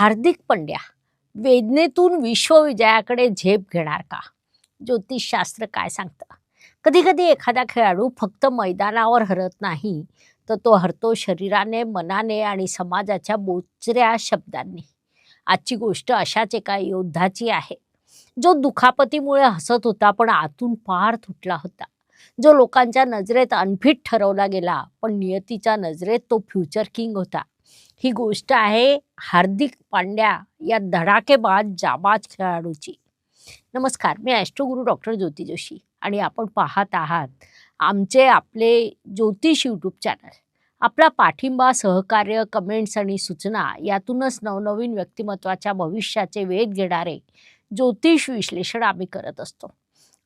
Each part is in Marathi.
हार्दिक पंड्या वेदनेतून विश्वविजयाकडे झेप घेणार का? ज्योतिषशास्त्र काय सांगतं? कधी कधी एखादा खेळाडू फक्त मैदानावर हरत नाही तर तो हरतो शरीराने मनाने आणि समाजाच्या बोचऱ्या शब्दांनी. आजची गोष्ट अशाच एका योद्धाची आहे. जो दुखापतीमुळे हसत होता पण आतून पार तुटला होता. जो लोकांच्या नजरेत अनफिट ठरवला गेला पण नियतीच्या नजरेत तो फ्युचर किंग होता. ही गोष्ट आहे हार्दिक पांड्या या धडाकेबाज जाबाज खेळाडूची. नमस्कार मी ॲस्ट्रोगुरू डॉक्टर ज्योती जोशी आणि आपण पाहत आहात आमचे आपले ज्योतिष यूट्यूब चॅनल. आपला पाठिंबा सहकार्य कमेंट्स आणि सूचना यातूनच नवनवीन व्यक्तिमत्वाच्या भविष्याचे वेध घेणारे ज्योतिष विश्लेषण आम्ही करत असतो.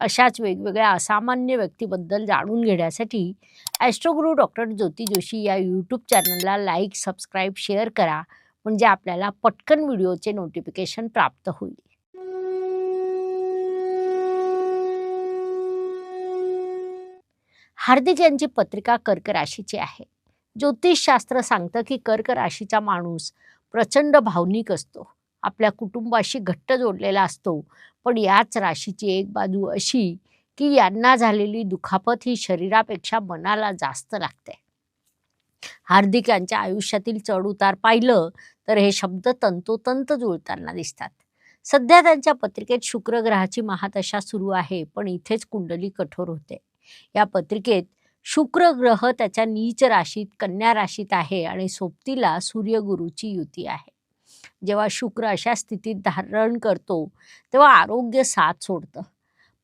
अशाच वेगवेगळ्या असामान्य व्यक्तीबद्दल जाणून घेण्यासाठी ॲस्ट्रोगुरू डॉक्टर ज्योती जोशी या यूट्यूब चॅनलला लाईक सबस्क्राईब शेअर करा. म्हणजे आपल्याला पटकन व्हिडिओचे नोटिफिकेशन प्राप्त होईल. हार्दिक यांची पत्रिका कर्क राशीची आहे. ज्योतिषशास्त्र सांगतं की कर्क राशीचा माणूस प्रचंड भावनिक असतो. आपल्या कुटुंबाशी घट्ट जोडलेला असतो. पण याच राशीची एक बाजू अशी की यांना झालेली दुखापत ही शरीरापेक्षा मनाला जास्त लागते. हार्दिक यांच्या आयुष्यातील चढउतार पाहिलं तर हे शब्द तंतोतंत जुळताना दिसतात. सध्या त्यांच्या पत्रिकेत शुक्र ग्रहाची महादशा सुरू आहे पण इथेच कुंडली कठोर होते. या पत्रिकेत शुक्र ग्रह त्याच्या नीच राशीत कन्या राशीत आहे आणि सोबतीला सूर्यगुरूची युती आहे. जेव्हा शुक्र अशा स्थितीत धारण करतो तेव्हा आरोग्य साथ सोडतं.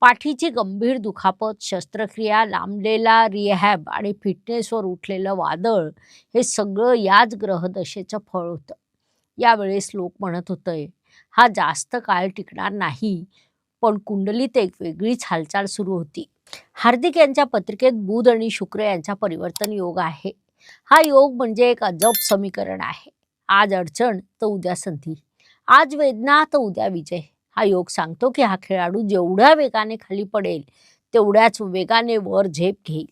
पाठीची गंभीर दुखापत शस्त्रक्रिया लांबलेला रिहॅब आणि फिटनेसवर उठलेलं वादळ हे सगळं याच ग्रहदशेचं फळ होतं. यावेळेस लोक म्हणत होते हा जास्त काळ टिकणार नाही. पण कुंडलीत एक वेगळीच हालचाल सुरू होती. हार्दिक यांच्या पत्रिकेत बुध आणि शुक्र यांचा परिवर्तन योग आहे. हा योग म्हणजे एक अजब समीकरण आहे. आज अडचण तर उद्या संधी. आज वेदना तर उद्या विजय. हा योग सांगतो की हा खेळाडू जेवढ्या वेगाने खाली पडेल तेवढ्याच वेगाने वर झेप घेईल.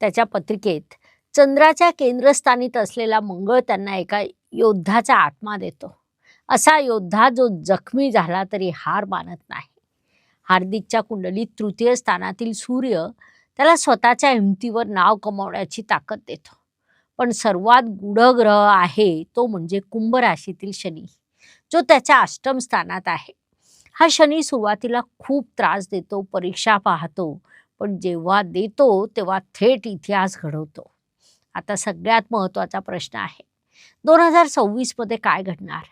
त्याच्या पत्रिकेत चंद्राच्या केंद्रस्थानीत असलेला मंगळ त्यांना एका योद्धाचा आत्मा देतो. असा योद्धा जो जखमी झाला तरी हार मानत नाही. हार्दिकच्या कुंडलीत तृतीय स्थानातील सूर्य त्याला स्वतःच्या हिमतीवर नाव कमावण्याची ताकद देतो. पण सर्वात गूढ ग्रह आहे तो म्हणजे कुंभ राशीतील शनी. जो त्याच्या अष्टम स्थानात आहे. हा शनी सुरुवातीला खूप त्रास देतो परीक्षा पाहतो पण जेव्हा देतो तेव्हा थेट इतिहास घडवतो. आता सगळ्यात महत्त्वाचा प्रश्न आहे. दोन हजार सव्वीसमध्ये काय घडणार?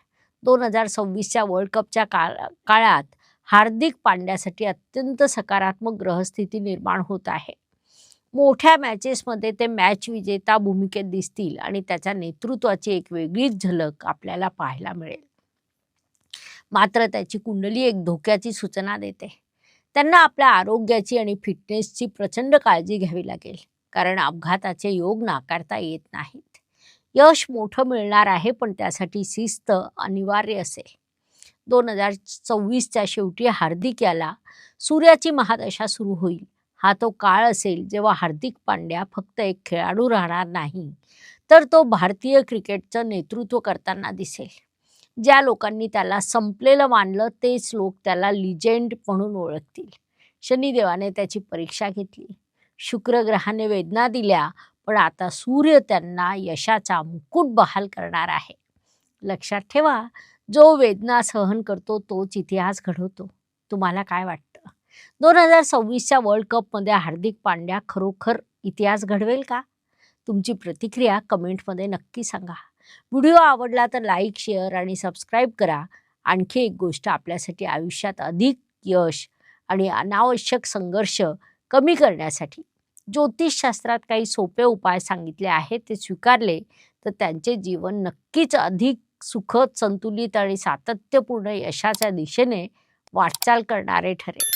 दोन हजार सव्वीसच्या वर्ल्ड कपच्या काळ काळात हार्दिक पांड्यासाठी अत्यंत सकारात्मक ग्रहस्थिती निर्माण होत आहे. मोठ्या मॅचेसमध्ये ते मॅच विजेता भूमिकेत दिसतील आणि त्याच्या नेतृत्वाची एक वेगळीच झलक आपल्याला पाहायला मिळेल. मात्र त्याची कुंडली एक धोक्याची सूचना देते. त्यांना आपल्या आरोग्याची आणि फिटनेसची प्रचंड काळजी घ्यावी लागेल कारण अपघाताचे योग नाकारता येत नाहीत. यश मोठं मिळणार आहे पण त्यासाठी शिस्त अनिवार्य असेल. दोन हजार सव्वीसच्या शेवटी हार्दिक याला सूर्याची महादशा सुरू होईल. हा तो काळ असेल जेव्हा हार्दिक पांड्या फक्त एक खेळाडू राहणार नाही तर तो भारतीय क्रिकेटचं नेतृत्व करताना दिसेल. ज्या लोकांनी त्याला संपलेलं मानलं तेच लोक त्याला लिजेंड म्हणून ओळखतील. शनिदेवाने त्याची परीक्षा घेतली. शुक्र ग्रहाने वेदना दिल्या पण आता सूर्य त्यांना यशाचा मुकुट बहाल करणार आहे. लक्षात ठेवा जो वेदना सहन करतो तोच इतिहास घडवतो. तुम्हाला काय वाटतं? दोन हजार सव्वीसच्या वर्ल्ड कपमध्ये हार्दिक पांड्या खरोखर इतिहास घडवेल का? तुमची प्रतिक्रिया कमेंटमध्ये नक्की सांगा. व्हिडिओ आवडला तर लाईक शेअर आणि सबस्क्राईब करा. आणखी एक गोष्ट आपल्यासाठी आयुष्यात अधिक यश आणि अनावश्यक संघर्ष कमी करण्यासाठी ज्योतिषशास्त्रात काही सोपे उपाय सांगितले आहेत ते स्वीकारले तर त्यांचे जीवन नक्कीच अधिक सुखद संतुलित आणि सातत्यपूर्ण यशाच्या दिशेने वाटचाल करणारे ठरेल.